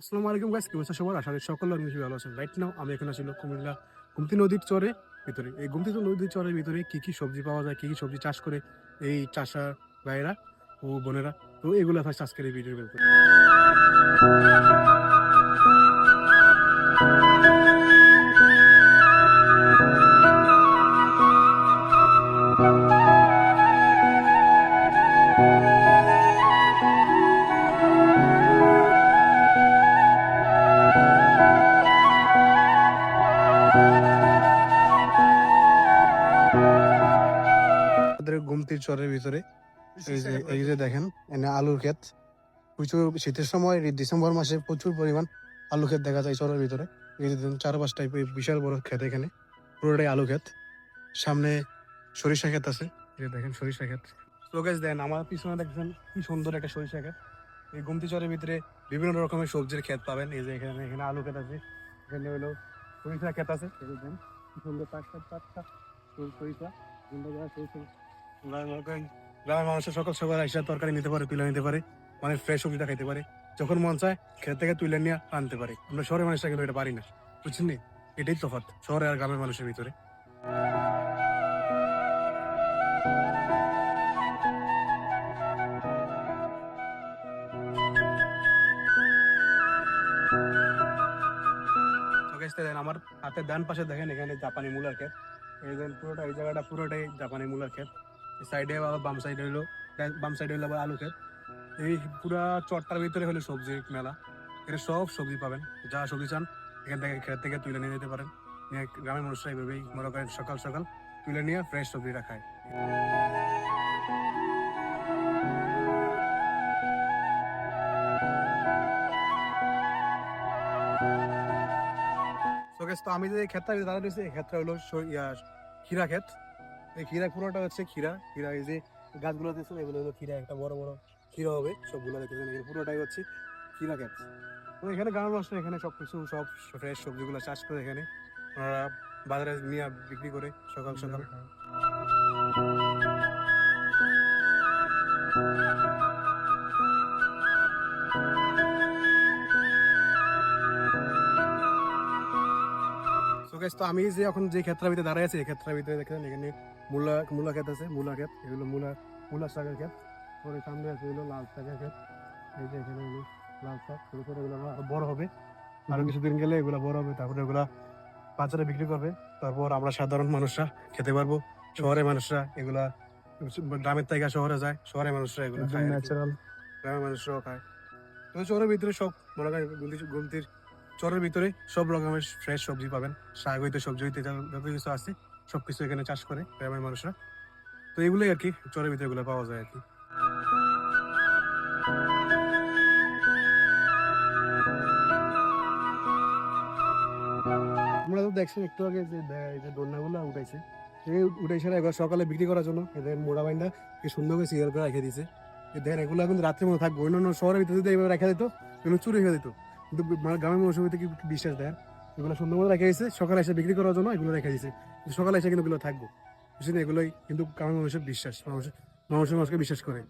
আসসালামু আলাইকুম গাইস কি অবস্থা সবার আশা করি সকল বেশি ভালো আছেন। রাইট নাও আমি এখন আছি কুমিল্লা গুমতি নদীর চরে ভিতরে। এই গুমতি নদীর চরের ভিতরে কি কি সবজি পাওয়া যায়, কি কি সবজি চাষ করে এই চাষা ভাইয়েরা ও বোনেরা, তো এগুলো ফার্স্ট আজকের এই ভিডিওর ভিতরে আমাদের গুমতির চরের ভিতরে। এই যে এই যে দেখেন এনে আলুর ক্ষেত। প্রচুর শীতের সময় ডিসেম্বর মাসে প্রচুর পরিমাণ আলু ক্ষেত দেখা যায় চরের ভিতরে। এই যে দেখুন চারপাশ টাইপের বিশাল বড় ক্ষেত এখানে। পুরোটাই আলু ক্ষেত। সামনে সরিষা ক্ষেত আছে। এই যে দেখেন সরিষা ক্ষেত। গাছ দেন আমার পিছনে দেখছেন কি সুন্দর একটা সরিষা ক্ষেত। এই গুমতি চরের ভিতরে বিভিন্ন রকমের সবজির ক্ষেত পাবেন। এই যে এখানে এখানে আলু ক্ষেত আছে। এখানে হলো সরিষা ক্ষেত আছে। এই যে দেখেন কি সুন্দর পাঁচ পাঁচ পাঁচ পাঁচ সরিষা সুন্দর সরিষা। গ্রামের মানুষের সকাল সকাল এসে তরকারি নিতে পারে তুলে নিতে পারে মানে ফ্রেশ সবজিটা খাইতে পারে। যখন মন চায় খেত থেকে তুলে নিয়ে আনতে পারে। আমরা শহরের মানুষরা কিন্তু এটা পারি না বুঝছেন? এটাই তফাৎ শহরে আর গ্রামের মানুষের ভিতরে। দেখেন, আমার হাতের ডান পাশে দেখেন এখানে জাপানি মূলার ক্ষেত। এই পুরোটা এই জায়গাটা পুরোটাই জাপানি মূলার ক্ষেত। সাইডে আবার বাম সাইডে হলো বাম সাইডে হলো আবার আলু ক্ষেত। এই পুরা চটটার ভিতরে হলো সবজি মেলা। এখানে সব সবজি পাবেন। যা সবজি চান, এখান থেকে ক্ষেত থেকে তুলে নিয়ে যেতে পারেন। গ্রামের মানুষরা এইভাবেই মনে করেন সকাল সকাল তুলে নিয়ে ফ্রেশ সবজিটা খায়। তো আমি যে ক্ষেতটা দাঁড়া রয়েছে এই ক্ষেতটা হলো ক্ষীরা ক্ষেত। এই ক্ষীরা পুরোটা হচ্ছে ক্ষীরা। ক্ষীরা এই যে গাছগুলো দেখছেন, এগুলো হলো ক্ষীরা, একটা বড় বড় ক্ষীরা হবে, সবগুলো দেখেছেন এখানে পুরোটাই হচ্ছে ক্ষীরা ক্ষেত তো এখানে গ্রামের মানুষরা এখানে সব কিছু সব ফ্রেশ সবজিগুলো চাষ করে এখানে ওনারা বাজারে নিয়ে বিক্রি করে সকাল সকাল। তো আমি যে এখন যে ক্ষেত্রের ভিতরে দাঁড়ায় আছি, এই ক্ষেত্রের ভিতরে দেখেন, এখানে মূলা মূলা ক্ষেত আছে মূলা ক্ষেত। এগুলো মূলা মূলা শাকের ক্ষেত। পরে সামনে আছে হলো লাল শাকের ক্ষেত। এই যে এখানে হলো লাল শাক। ছোট ছোট এগুলো বড় হবে। আরও কিছুদিন গেলে এগুলো বড় হবে। তারপরে এগুলা বাজারে বিক্রি করবে। তারপর আমরা সাধারণ মানুষরা খেতে পারব। শহরের মানুষরা এগুলা গ্রামের থেকে শহরে যায়। শহরের মানুষরা এগুলো খায় ন্যাচারাল গ্রামের মানুষরাও খায়। তো চরের ভিতরে সব মনে করেন গুমতি- গুমতির চরের ভিতরে সব রকমের ফ্রেশ সবজি পাবেন। শাক হইতে সবজি হইতে যত কিছু আছে। সব কিছু এখানে চাষ করে গ্রামের মানুষরা। তো এগুলোই আর কি, চরের ভিতরে এগুলো পাওয়া যায় আর কি। আমরা তো দেখছি একটু আগে যে এই যে দোলনাগুলো উঠাইছে। এই উঠাইছে এবার সকালে বিক্রি করার জন্য। এদের মোড়া বাইন্দা কি সুন্দর করে সিরিয়াল করে রেখে দিয়েছে। দেখেন এগুলো এখন রাত্রে মধ্যে থাকবে। অন্যান্য শহরের ভিতরে যদি এইভাবে রেখে দিত, এগুলো চুরি হয়ে দিত কিন্তু গ্রামের মানুষের ভিতরে কি বিশ্বাস দেয় এগুলো সুন্দর মতো রেখে দিয়েছে। সকালে এসে বিক্রি করার জন্য এগুলো রেখে দিয়েছে। কিন্তু সকালে এসে কিন্তু এগুলো থাকব। বুঝছেন? এগুলোই কিন্তু কারণ মানুষের বিশ্বাস। মানুষ মানুষের মানুষকে বিশ্বাস করে।